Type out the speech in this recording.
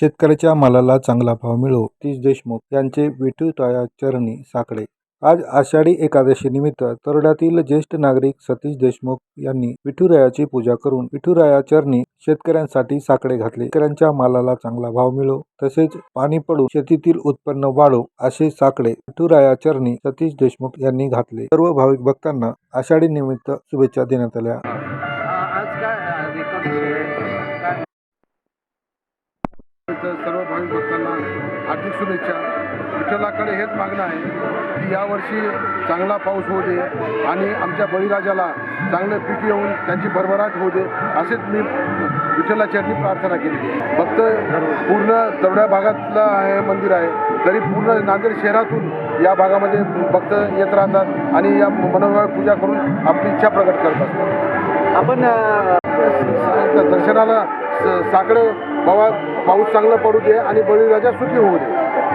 शेतकऱ्याच्या मालाला चांगला भाव मिळो तीश देशमुख यांचे विठुराया चरणी साकडे. आज आषाढी एकादशी निमित्त ज्येष्ठ नागरिक सतीश देशमुख यांनी विठुरायाची पूजा करून विठुराया चरणी शेतकऱ्यांसाठी साकडे घातले. शेतकऱ्यांच्या मालाला चांगला भाव मिळो तसेच पाणी पडू शेतीतील उत्पन्न वाढो असे साकडे विठुराया चरणी सतीश देशमुख यांनी घातले. सर्व भाविक भक्तांना आषाढी निमित्त शुभेच्छा देण्यात आल्या. सर्व भाविक भक्तांना हार्दिक शुभेच्छा. विठ्ठलाकडे हेच मागणं आहे की यावर्षी चांगला पाऊस होऊ दे आणि आमच्या बळीराजाला चांगलं पीक येऊन त्यांची भरभराट होऊ दे असेच मी विठ्ठलाच्यानी प्रार्थना केली. फक्त पूर्ण तेवढ्या भागातलं हे मंदिर आहे तरी पूर्ण नांदेड शहरातून या भागामध्ये भक्त येत राहतात आणि या मनोभावे पूजा करून आपली इच्छा प्रकट करत असतात. आपण दर्शनाला स- साकडं बाबा पाऊस चांगला पडू दे आणि बळीराजा सुखी होऊ दे.